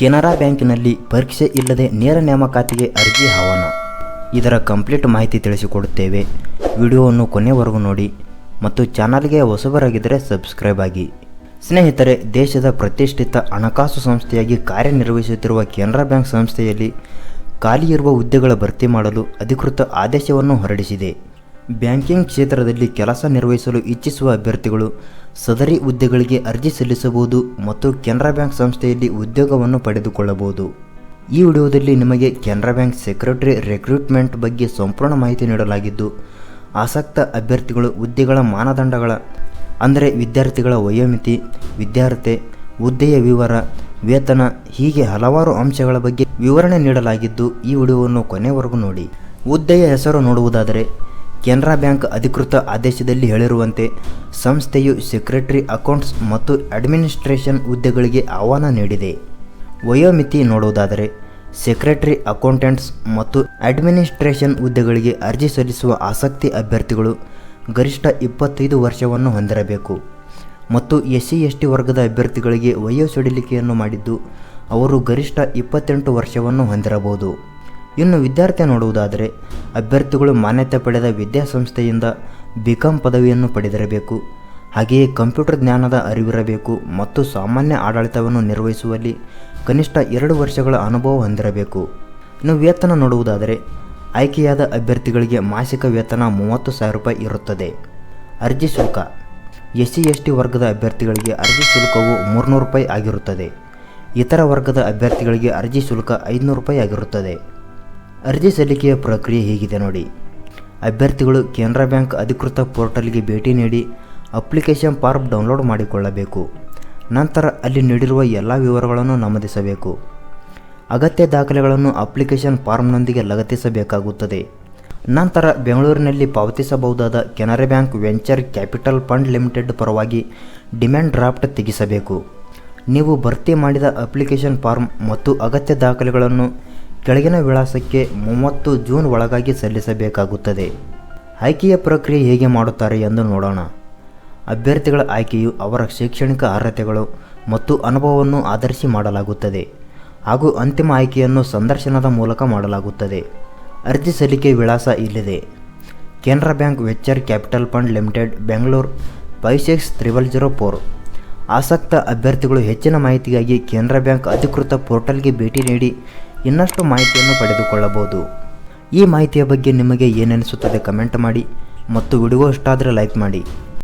ಕೆನರಾ ಬ್ಯಾಂಕಿನಲ್ಲಿ ಪರೀಕ್ಷೆ ಇಲ್ಲದೆ ನೇರ ನೇಮಕಾತಿಗೆ ಅರ್ಜಿ ಆಹ್ವಾನ ಇದರ ಕಂಪ್ಲೀಟ್ ಮಾಹಿತಿ ತಿಳಿಸಿಕೊಡುತ್ತೇವೆ. ವಿಡಿಯೋವನ್ನು ಕೊನೆವರೆಗೂ ನೋಡಿ ಮತ್ತು ಚಾನಲ್ಗೆ ಹೊಸಬರಾಗಿದ್ದರೆ ಸಬ್ಸ್ಕ್ರೈಬ್ ಆಗಿ. ಸ್ನೇಹಿತರೆ, ದೇಶದ ಪ್ರತಿಷ್ಠಿತ ಹಣಕಾಸು ಸಂಸ್ಥೆಯಾಗಿ ಕಾರ್ಯನಿರ್ವಹಿಸುತ್ತಿರುವ ಕೆನರಾ ಬ್ಯಾಂಕ್ ಸಂಸ್ಥೆಯಲ್ಲಿ ಖಾಲಿ ಇರುವ ಹುದ್ದೆಗಳ ಭರ್ತಿ ಮಾಡಲು ಅಧಿಕೃತ ಆದೇಶವನ್ನು ಹೊರಡಿಸಿದೆ. ಬ್ಯಾಂಕಿಂಗ್ ಕ್ಷೇತ್ರದಲ್ಲಿ ಕೆಲಸ ನಿರ್ವಹಿಸಲು ಇಚ್ಛಿಸುವ ಅಭ್ಯರ್ಥಿಗಳು ಸದರಿ ಹುದ್ದೆಗಳಿಗೆ ಅರ್ಜಿ ಸಲ್ಲಿಸಬಹುದು ಮತ್ತು ಕೆನರಾ ಬ್ಯಾಂಕ್ ಸಂಸ್ಥೆಯಲ್ಲಿ ಉದ್ಯೋಗವನ್ನು ಪಡೆದುಕೊಳ್ಳಬಹುದು. ಈ ವಿಡಿಯೋದಲ್ಲಿ ನಿಮಗೆ ಕೆನರಾ ಬ್ಯಾಂಕ್ ಸೆಕ್ರೆಟರಿ ರೆಕ್ರೂಟ್ಮೆಂಟ್ ಬಗ್ಗೆ ಸಂಪೂರ್ಣ ಮಾಹಿತಿ ನೀಡಲಾಗಿದ್ದು, ಆಸಕ್ತ ಅಭ್ಯರ್ಥಿಗಳು ಹುದ್ದೆಗಳ ಮಾನದಂಡಗಳ, ಅಂದರೆ ವಿದ್ಯಾರ್ಥಿಗಳ ವಯೋಮಿತಿ ವಿದ್ಯಾರ್ಥಿ ಹುದ್ದೆಯ ವಿವರ, ವೇತನ, ಹೀಗೆ ಹಲವಾರು ಅಂಶಗಳ ಬಗ್ಗೆ ವಿವರಣೆ ನೀಡಲಾಗಿದ್ದು, ಈ ವಿಡಿಯೋವನ್ನು ಕೊನೆವರೆಗೂ ನೋಡಿ. ಹುದ್ದೆಯ ಹೆಸರು ನೋಡುವುದಾದರೆ ಕೆನರಾ ಬ್ಯಾಂಕ್ ಅಧಿಕೃತ ಆದೇಶದಲ್ಲಿ ಹೇಳಿರುವಂತೆ, ಸಂಸ್ಥೆಯು ಸೆಕ್ರೆಟರಿ ಅಕೌಂಟ್ಸ್ ಮತ್ತು ಅಡ್ಮಿನಿಸ್ಟ್ರೇಷನ್ ಹುದ್ದೆಗಳಿಗೆ ಆಹ್ವಾನ ನೀಡಿದೆ. ವಯೋಮಿತಿ ನೋಡುವುದಾದರೆ, ಸೆಕ್ರೆಟರಿ ಅಕೌಂಟೆಂಟ್ಸ್ ಮತ್ತು ಅಡ್ಮಿನಿಸ್ಟ್ರೇಷನ್ ಹುದ್ದೆಗಳಿಗೆ ಅರ್ಜಿ ಸಲ್ಲಿಸುವ ಆಸಕ್ತಿ ಅಭ್ಯರ್ಥಿಗಳು ಗರಿಷ್ಠ ಇಪ್ಪತ್ತೈದು ವರ್ಷವನ್ನು ಹೊಂದಿರಬೇಕು ಮತ್ತು ಎಸ್ ಸಿ ಎಸ್ ಟಿ ವರ್ಗದ ಅಭ್ಯರ್ಥಿಗಳಿಗೆ ವಯೋ ಸಡಿಲಿಕೆಯನ್ನು ಮಾಡಿದ್ದು, ಅವರು ಗರಿಷ್ಠ ಇಪ್ಪತ್ತೆಂಟು ವರ್ಷವನ್ನು ಹೊಂದಿರಬಹುದು. ಇನ್ನು ವಿದ್ಯಾರ್ಥಿ ನೋಡುವುದಾದರೆ, ಅಭ್ಯರ್ಥಿಗಳು ಮಾನ್ಯತೆ ಪಡೆದ ವಿದ್ಯಾಸಂಸ್ಥೆಯಿಂದ ಬಿ ಕಾಂ ಪದವಿಯನ್ನು ಪಡೆದಿರಬೇಕು. ಹಾಗೆಯೇ ಕಂಪ್ಯೂಟರ್ ಜ್ಞಾನದ ಅರಿವಿರಬೇಕು ಮತ್ತು ಸಾಮಾನ್ಯ ಆಡಳಿತವನ್ನು ನಿರ್ವಹಿಸುವಲ್ಲಿ ಕನಿಷ್ಠ ಎರಡು ವರ್ಷಗಳ ಅನುಭವ ಹೊಂದಿರಬೇಕು. ಇನ್ನು ವೇತನ ನೋಡುವುದಾದರೆ, ಆಯ್ಕೆಯಾದ ಅಭ್ಯರ್ಥಿಗಳಿಗೆ ಮಾಸಿಕ ವೇತನ ಮೂವತ್ತು ಸಾವಿರ ರೂಪಾಯಿ ಇರುತ್ತದೆ. ಅರ್ಜಿ ಶುಲ್ಕ. ಎಸ್ ಸಿ ಎಸ್ ಟಿ ವರ್ಗದ ಅಭ್ಯರ್ಥಿಗಳಿಗೆ ಅರ್ಜಿ ಶುಲ್ಕವು ಮೂರುನೂರು ರೂಪಾಯಿ ಆಗಿರುತ್ತದೆ. ಇತರ ವರ್ಗದ ಅಭ್ಯರ್ಥಿಗಳಿಗೆ ಅರ್ಜಿ ಶುಲ್ಕ ಐದುನೂರು ರೂಪಾಯಿ ಆಗಿರುತ್ತದೆ. ಅರ್ಜಿ ಸಲ್ಲಿಕೆಯ ಪ್ರಕ್ರಿಯೆ ಹೀಗಿದೆ ನೋಡಿ. ಅಭ್ಯರ್ಥಿಗಳು ಕೆನರಾ ಬ್ಯಾಂಕ್ ಅಧಿಕೃತ ಪೋರ್ಟಲ್ಗೆ ಭೇಟಿ ನೀಡಿ ಅಪ್ಲಿಕೇಶನ್ ಫಾರ್ಮ್ ಡೌನ್ಲೋಡ್ ಮಾಡಿಕೊಳ್ಳಬೇಕು. ನಂತರ ಅಲ್ಲಿ ನೀಡಿರುವ ಎಲ್ಲ ವಿವರಗಳನ್ನು ನಮೂದಿಸಬೇಕು. ಅಗತ್ಯ ದಾಖಲೆಗಳನ್ನು ಅಪ್ಲಿಕೇಶನ್ ಫಾರ್ಮ್ನೊಂದಿಗೆ ಲಗತ್ತಿಸಬೇಕಾಗುತ್ತದೆ. ನಂತರ ಬೆಂಗಳೂರಿನಲ್ಲಿ ಪಾವತಿಸಬಹುದಾದ Canara bank venture capital fund limited ಪರವಾಗಿ ಡಿಮ್ಯಾಂಡ್ ಡ್ರಾಫ್ಟ್ ತೆಗೆಸಬೇಕು. ನೀವು ಭರ್ತಿ ಮಾಡಿದ ಅಪ್ಲಿಕೇಶನ್ ಫಾರ್ಮ್ ಮತ್ತು ಅಗತ್ಯ ದಾಖಲೆಗಳನ್ನು ಕೆಳಗಿನ ವಿಳಾಸಕ್ಕೆ ಮೂವತ್ತು ಜೂನ್ ಒಳಗಾಗಿ ಸಲ್ಲಿಸಬೇಕಾಗುತ್ತದೆ. ಆಯ್ಕೆಯ ಪ್ರಕ್ರಿಯೆ ಹೇಗೆ ಮಾಡುತ್ತಾರೆ ಎಂದು ನೋಡೋಣ. ಅಭ್ಯರ್ಥಿಗಳ ಆಯ್ಕೆಯು ಅವರ ಶೈಕ್ಷಣಿಕ ಅರ್ಹತೆಗಳು ಮತ್ತು ಅನುಭವವನ್ನು ಆಧರಿಸಿ ಮಾಡಲಾಗುತ್ತದೆ ಹಾಗೂ ಅಂತಿಮ ಆಯ್ಕೆಯನ್ನು ಸಂದರ್ಶನದ ಮೂಲಕ ಮಾಡಲಾಗುತ್ತದೆ. ಅರ್ಜಿ ಸಲ್ಲಿಕೆ ವಿಳಾಸ ಇಲ್ಲಿದೆ. Canara bank venture capital fund limited, Bengaluru, five six triple zero four. ಆಸಕ್ತ ಅಭ್ಯರ್ಥಿಗಳು ಹೆಚ್ಚಿನ ಮಾಹಿತಿಗಾಗಿ ಕೆನರಾ ಬ್ಯಾಂಕ್ ಅಧಿಕೃತ ಪೋರ್ಟಲ್ಗೆ ಭೇಟಿ ನೀಡಿ ಇನ್ನಷ್ಟು ಮಾಹಿತಿಯನ್ನು ಪಡೆದುಕೊಳ್ಳಬಹುದು. ಈ ಮಾಹಿತಿಯ ಬಗ್ಗೆ ನಿಮಗೆ ಏನೆನಿಸುತ್ತದೆ ಕಮೆಂಟ್ ಮಾಡಿ ಮತ್ತು ವಿಡಿಯೋ ಇಷ್ಟ ಆದರೆ ಲೈಕ್ ಮಾಡಿ.